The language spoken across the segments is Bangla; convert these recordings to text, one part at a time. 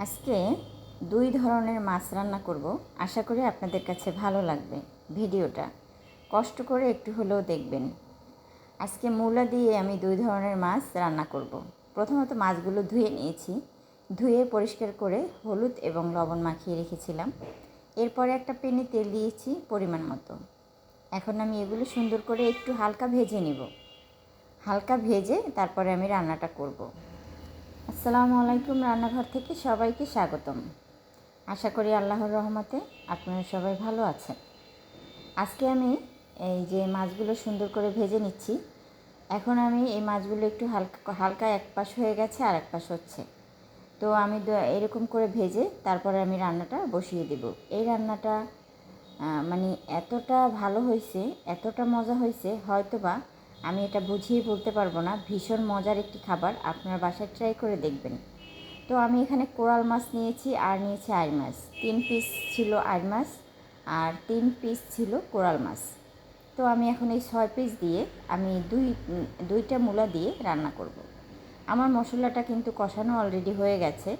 আজকে দুই ধরনের মাছ রান্না করব। আশা করি আপনাদের কাছে ভালো লাগবে ভিডিওটা। কষ্ট করে একটু হলেও দেখবেন। আজকে মূলা দিয়ে আমি দুই ধরনের মাছ রান্না করব। প্রথমত মাছগুলো ধুয়ে নিয়েছি। ধুয়ে পরিষ্কার করে হলুদ এবং লবণ মাখিয়ে রেখেছিলাম। এরপরে একটা পেনে তেল দিয়েছি পরিমাণ মতো। এখন আমি এগুলো সুন্দর করে একটু হালকা ভেজে নিব। হালকা ভেজে তারপরে আমি রান্নাটা করব। আসসালামু আলাইকুম রান্নাঘর থেকে সবাইকে স্বাগতম। আশা করি আল্লাহর রহমতে আপনারা সবাই ভালো আছেন। আজকে আমি এই যে মাছগুলো সুন্দর করে ভেজে নিচ্ছি। এখন আমি এই মাছগুলো একটু হালকা হালকা এক পাশ হয়ে গেছে আর এক পাশ হচ্ছে। তো আমি এরকম করে ভেজে তারপরে আমি রান্নাটা বসিয়ে দেব। এই রান্নাটা মানে এতটা ভালো হয়েছে, এতটা মজা হয়েছে হয়তো বা আমি এটা বুঝিয়ে বলতে পারব না। ভীষণ মজার একটি খাবার। আপনার বাসায় ট্রাই করে দেখবেন। তো আমি এখানে কোরাল মাছ নিয়েছি আর নিয়েছি আইর মাছ। তিন পিস ছিল আইর মাছ আর তিন পিস ছিল কোরাল মাছ। তো আমি এখন এই ছয় পিস দিয়ে আমি দুই, দুইটা মূলা দিয়ে রান্না করব। আমার মশলাটা কিন্তু কষানো অলরেডি হয়ে গেছে।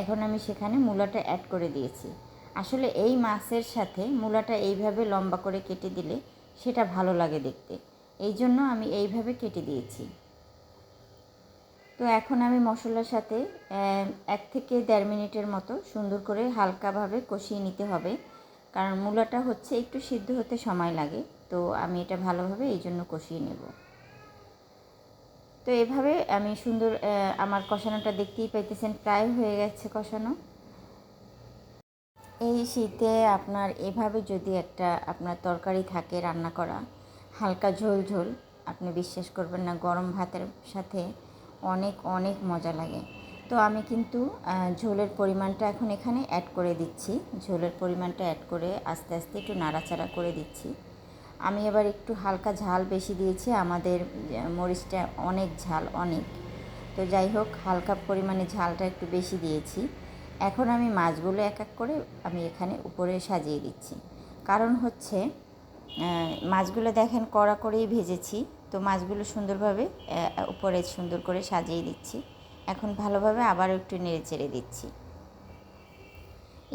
এখন আমি সেখানে মূলাটা অ্যাড করে দিয়েছি। আসলে এই মাছের সাথে মূলাটা এইভাবে লম্বা করে কেটে দিলে সেটা ভালো লাগে দেখতে। এই জন্য আমি এইভাবে কেটে দিয়েছি। তো এখন আমি মশলার সাথে এক থেকে দেড় মিনিটের মতো সুন্দর করে হালকাভাবে কষিয়ে নিতে হবে। কারণ মূলাটা হচ্ছে একটু সিদ্ধ হতে সময় লাগে। তো আমি এটা ভালোভাবে এই জন্য কষিয়ে নেব। তো এভাবে আমি সুন্দর আমার কষানোটা দেখতেই পাইতেছেন, প্রায় হয়ে গেছে কষানো। এই শীতে আপনার এভাবে যদি একটা, আপনার তরকারি থাকে রান্না করা হালকা ঝোল ঝোল। আপনি বিশ্বাস করবেন না, গরম ভাতের সাথে অনেক অনেক মজা লাগে। তো আমি কিন্তু ঝোলের পরিমাণটা এখন এখানে অ্যাড করে দিচ্ছি। ঝোলের পরিমাণটা অ্যাড করে আস্তে আস্তে একটু নাড়াচাড়া করে দিচ্ছি। আমি এবার একটু হালকা ঝাল বেশি দিয়েছি, আমাদের মরিচটা অনেক ঝাল, অনেক। তো যাই হোক, হালকা পরিমাণে ঝালটা একটু বেশি দিয়েছি। এখন আমি মাছগুলো এক এক করে আমি এখানে উপরে সাজিয়ে দিচ্ছি। কারণ হচ্ছে মাছগুলো দেখেন কড়া করেই ভেজেছি। তো মাছগুলো সুন্দরভাবে উপরে সুন্দর করে সাজিয়ে দিচ্ছি। এখন ভালোভাবে আবারও একটু নেড়ে চেড়ে দিচ্ছি।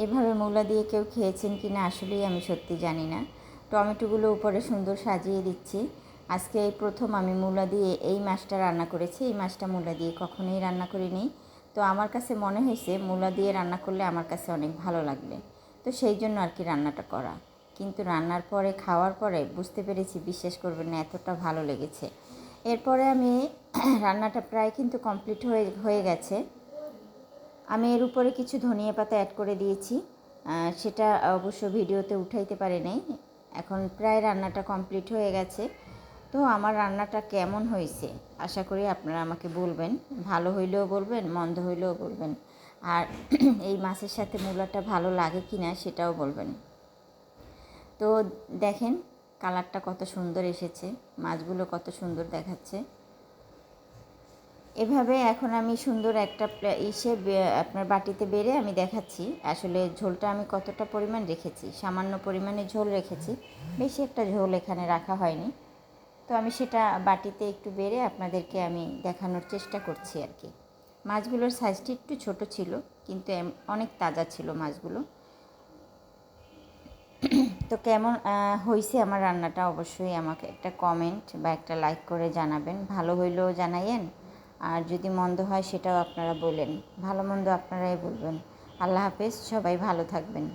এভাবে মূলা দিয়ে কেউ খেয়েছেন কি না আসলেই আমি সত্যি জানি না। টমেটোগুলো উপরে সুন্দর সাজিয়ে দিচ্ছি। আজকে এই প্রথম আমি মূলা দিয়ে এই মাছটা রান্না করেছি। এই মাছটা মূলা দিয়ে কখনোই রান্না করিনি। তো আমার কাছে মনে হয়েছে, মূলা দিয়ে রান্না করলে আমার কাছে অনেক ভালো লাগবে। তো সেই জন্য আর কি রান্নাটা করা। কিন্তু রান্নার পরে, খাওয়ার পরে বুঝতে পেরেছি বিশ্বাস করবেন না, এতটা ভালো লেগেছে। এরপরে আমি রান্নাটা প্রায় কিন্তু কমপ্লিট হয়ে হয়ে গেছে। আমি এর উপরে কিছু ধনিয়া পাতা অ্যাড করে দিয়েছি। সেটা অবশ্য ভিডিওতে উঠাইতে পারি নাই। এখন প্রায় রান্নাটা কমপ্লিট হয়ে গেছে। তো আমার রান্নাটা কেমন হয়েছে, আশা করি আপনারা আমাকে বলবেন। ভালো হইলেও বলবেন, মন্দ হইলেও বলবেন। আর এই মাছের সাথে মূলাটা ভালো লাগে কি না সেটাও বলবেন। তো দেখেন কালারটা কত সুন্দর এসেছে, মাছগুলো কত সুন্দর দেখাচ্ছে। এভাবে এখন আমি সুন্দর একটা ইসে আপনার বাটিতে বেড়ে আমি দেখাচ্ছি। আসলে ঝোলটা আমি কতটা পরিমাণ রেখেছি, সামান্য পরিমাণে ঝোল রেখেছি, বেশি একটা ঝোল এখানে রাখা হয়নি। তো আমি সেটা বাটিতে একটু বেড়ে আপনাদেরকে আমি দেখানোর চেষ্টা করছি আর কি। মাছগুলোর সাইজটি একটু ছোট ছিল, কিন্তু অনেক তাজা ছিল মাছগুলো। তো কেমন হয়েছে আমার রান্নাটা অবশ্যই আমাকে একটা কমেন্ট বা একটা লাইক করে জানাবেন। ভালো হইলেও জানাইয়েন, আর যদি মন্দ হয় সেটাও আপনারা বলেন। ভালো মন্দ আপনারাই বলবেন। আল্লাহ হাফেজ, সবাই ভালো থাকবেন।